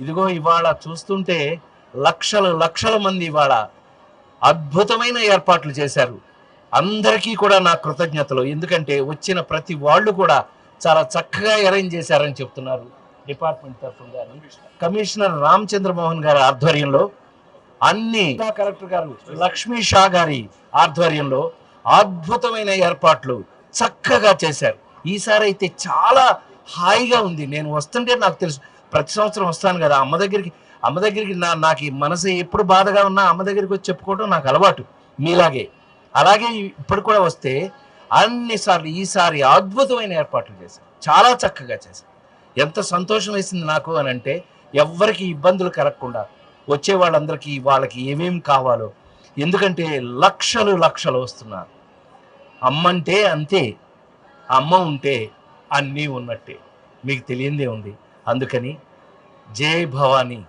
ఇదిగో ఇవాళ చూస్తుంటే లక్షల లక్షల మంది ఇవాళ అద్భుతమైన ఏర్పాట్లు చేశారు. అందరికీ కూడా నా కృతజ్ఞతలు. ఎందుకంటే వచ్చిన ప్రతి వాళ్ళు కూడా చాలా చక్కగా అరేంజ్ చేశారని చెప్తున్నారు. డిపార్ట్మెంట్ తరఫున కానీ కమిషనర్ రామచంద్ర మోహన్ గారి ఆధ్వర్యంలో అన్ని కలెక్టర్ గారు. లక్ష్మీ షా గారి ఆధ్వర్యంలో అద్భుతమైన ఏర్పాట్లు చక్కగా చేశారు. ఈసారి అయితే చాలా హాయిగా ఉంది. నేను వస్తుంటే నాకు తెలుసు. ప్రతి సంవత్సరం వస్తాను కదా. అమ్మ దగ్గరికి అమ్మ దగ్గరికి నా నాకు ఈ మనసు ఎప్పుడు బాధగా ఉన్నా అమ్మ దగ్గరికి వచ్చి చెప్పుకోవడం నాకు అలవాటు. మీలాగే. అలాగే ఇప్పుడు కూడా వస్తే అన్నిసార్లు ఈసారి అద్భుతమైన ఏర్పాట్లు చేశారు చాలా చక్కగా చేశారు ఎంత సంతోషం వేసింది నాకు అని అంటే ఎవ్వరికి ఇబ్బందులు కలగకుండా వచ్చే వాళ్ళందరికీ వాళ్ళకి ఏమేమి కావాలో. ఎందుకంటే లక్షలు లక్షలు వస్తున్నారు. అమ్మంటే అంతే. అమ్మ ఉంటే అన్నీ ఉన్నట్టే. మీకు తెలియందే ఉంది. అందుకని జై భవానీ.